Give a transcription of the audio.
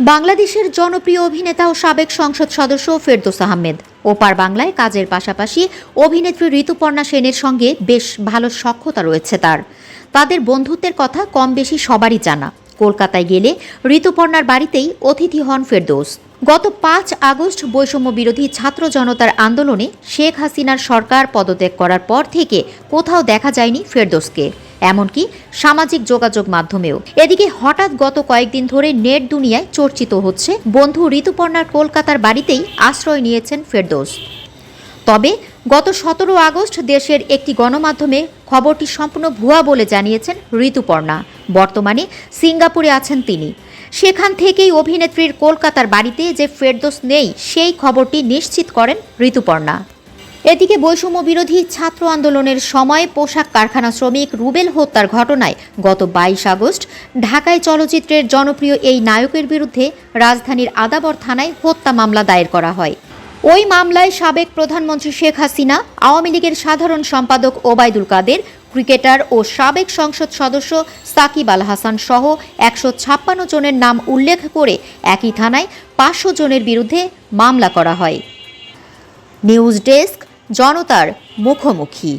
বাংলাদেশের জনপ্রিয় অভিনেতা ও সাবেক সংসদ সদস্য ফেরদৌস আহমেদ। ওপার বাংলায় কাজের পাশাপাশি অভিনেত্রী ঋতুপর্ণা সেনের সঙ্গে বেশ ভালো সখ্যতা রয়েছে তার। তাদের বন্ধুত্বের কথা কম বেশি সবারই জানা। কলকাতায় গেলে ঋতুপর্ণার বাড়িতেই অতিথি হন ফেরদৌস। গত পাঁচ আগস্ট বৈষম্য বিরোধী ছাত্র জনতার আন্দোলনে শেখ হাসিনার সরকার পদত্যাগ করার পর থেকে কোথাও দেখা যায়নি ফেরদৌসকে। এমনকি সামাজিক যোগাযোগ মাধ্যমেও। এদিকে হঠাৎ গত কয়েকদিন ধরে নেট দুনিয়ায় চর্চিত হচ্ছে বন্ধু ঋতুপর্ণার কলকাতার বাড়িতেই আশ্রয় নিয়েছেন ফেরদোস। তবে গত সতেরো আগস্ট দেশের একটি গণমাধ্যমে খবরটি সম্পূর্ণ ভুয়া বলে জানিয়েছেন ঋতুপর্ণা। বর্তমানে সিঙ্গাপুরে আছেন তিনি। সেখান থেকেই অভিনেত্রীর কলকাতার বাড়িতে যে ফেরদোস নেই, সেই খবরটি নিশ্চিত করেন ঋতুপর্ণা। এদিকে বৈষম্য বিরোধী ছাত্র আন্দোলনের সময় পোশাক কারখানা শ্রমিক রুবেল হত্যার ঘটনায় গত বাইশ আগস্ট ঢাকায় চলচ্চিত্রের জনপ্রিয় এই নায়কের বিরুদ্ধে রাজধানীর আদাবর থানায় হত্যা মামলা দায়ের করা হয়। ওই মামলায় সাবেক প্রধানমন্ত্রী শেখ হাসিনা, আওয়ামী লীগের সাধারণ সম্পাদক ওবায়দুল কাদের, ক্রিকেটার ও সাবেক সংসদ সদস্য সাকিব আল হাসান সহ একশো ছাপ্পান্ন জনের নাম উল্লেখ করে একই থানায় পাঁচশো জনের বিরুদ্ধে মামলা করা হয়। নিউজ ডেস্ক জনতার মুখোমুখি।